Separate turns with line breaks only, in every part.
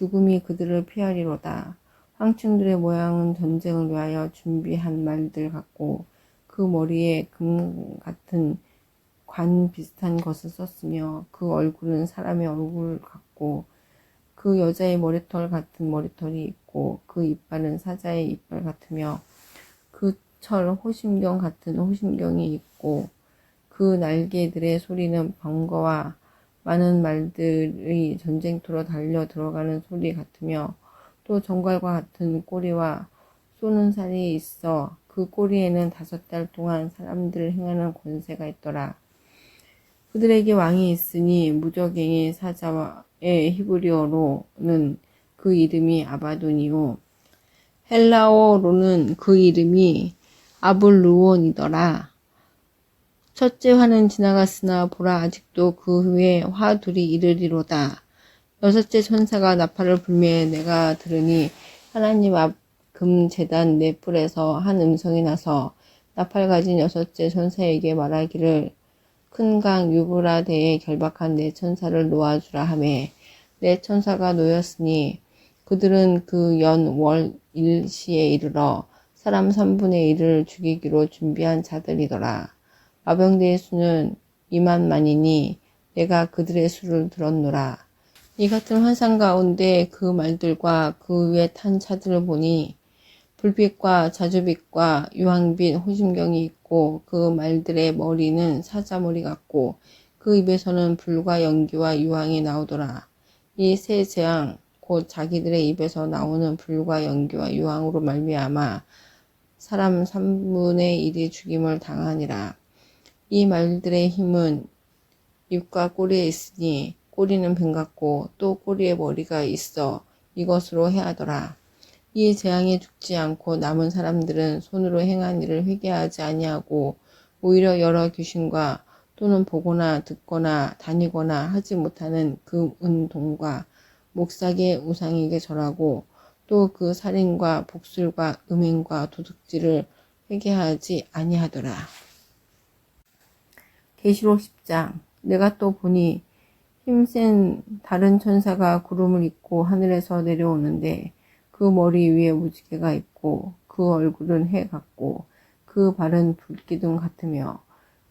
죽음이 그들을 피하리로다. 황충들의 모양은 전쟁을 위하여 준비한 말들 같고 그 머리에 금 같은 관 비슷한 것을 썼으며 그 얼굴은 사람의 얼굴 같고 그 여자의 머리털 같은 머리털이 있고 그 이빨은 사자의 이빨 같으며 그 철 호심경 같은 호심경이 있고 그 날개들의 소리는 번거와 많은 말들이 전쟁터로 달려 들어가는 소리 같으며 또 정갈과 같은 꼬리와 쏘는 살이 있어 그 꼬리에는 다섯 달 동안 사람들을 행하는 권세가 있더라. 그들에게 왕이 있으니 무적행의 사자의 히브리어로는 그 이름이 아바돈이요 헬라어로는 그 이름이 아블루온이더라. 첫째 화는 지나갔으나 보라 아직도 그 후에 화 둘이 이르리로다. 여섯째 천사가 나팔을 불매 내가 들으니 하나님 앞 금 재단 네 뿔에서 한 음성이 나서 나팔 가진 여섯째 천사에게 말하기를 큰 강 유브라데에 결박한 네 천사를 놓아주라 하매 네 천사가 놓였으니 그들은 그 연월 일시에 이르러 사람 3분의 1을 죽이기로 준비한 자들이더라. 마병대의 수는 2만만이니 내가 그들의 수를 들었노라. 이 같은 환상 가운데 그 말들과 그 위에 탄 차들을 보니 불빛과 자주빛과 유황빛 호심경이 있고 그 말들의 머리는 사자머리 같고 그 입에서는 불과 연기와 유황이 나오더라. 이 세 재앙 곧 자기들의 입에서 나오는 불과 연기와 유황으로 말미암아 사람 3분의 1이 죽임을 당하니라. 이 말들의 힘은 입과 꼬리에 있으니 꼬리는 뱀 같고 또 꼬리에 머리가 있어 이것으로 해하더라. 이 재앙에 죽지 않고 남은 사람들은 손으로 행한 일을 회개하지 아니하고 오히려 여러 귀신과 또는 보거나 듣거나 다니거나 하지 못하는 그 은동과 목사의 우상에게 절하고 또 그 살인과 복술과 음행과 도둑질을 회개하지 아니하더라. 계시록 10장 내가 또 보니 힘센 다른 천사가 구름을 입고 하늘에서 내려오는데 그 머리 위에 무지개가 있고 그 얼굴은 해 같고 그 발은 불기둥 같으며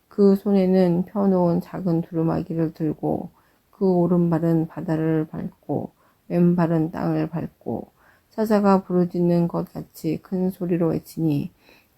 그 손에는 펴놓은 작은 두루마기를 들고 그 오른발은 바다를 밟고 왼발은 땅을 밟고 사자가 부르짖는 것 같이 큰 소리로 외치니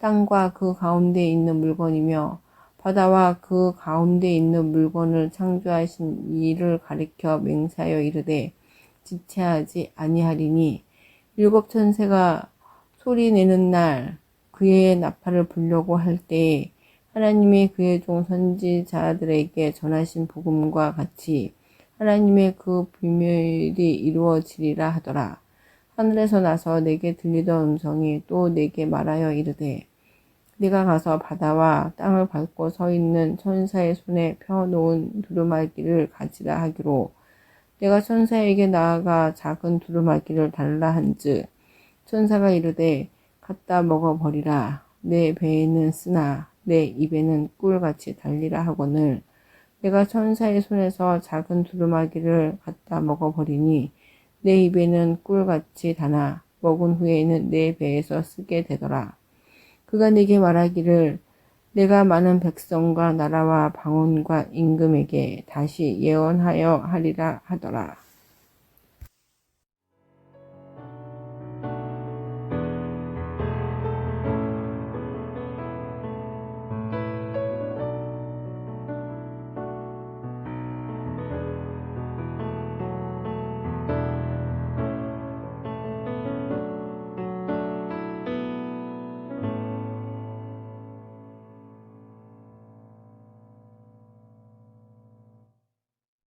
땅과 그 가운데 있는 물건이며 바다와 그 가운데 있는 물건을 창조하신 이를 가리켜 맹세하여 이르되 지체하지 아니하리니 일곱 천세가 소리 내는 날 그의 나팔을 불려고 할 때에 하나님의 그의 종 선지자들에게 전하신 복음과 같이 하나님의 그 비밀이 이루어지리라 하더라. 하늘에서 나서 내게 들리던 음성이 또 내게 말하여 이르되 네가 가서 바다와 땅을 밟고 서 있는 천사의 손에 펴놓은 두루마기를 가지라 하기로. 내가 천사에게 나아가 작은 두루마기를 달라 한즉 천사가 이르되 갖다 먹어버리라. 내 배에는 쓰나 내 입에는 꿀같이 달리라 하거늘. 내가 천사의 손에서 작은 두루마기를 갖다 먹어버리니 내 입에는 꿀같이 다나 먹은 후에는 내 배에서 쓰게 되더라. 그가 네게 말하기를 내가 많은 백성과 나라와 방언과 임금에게 다시 예언하여 하리라 하더라.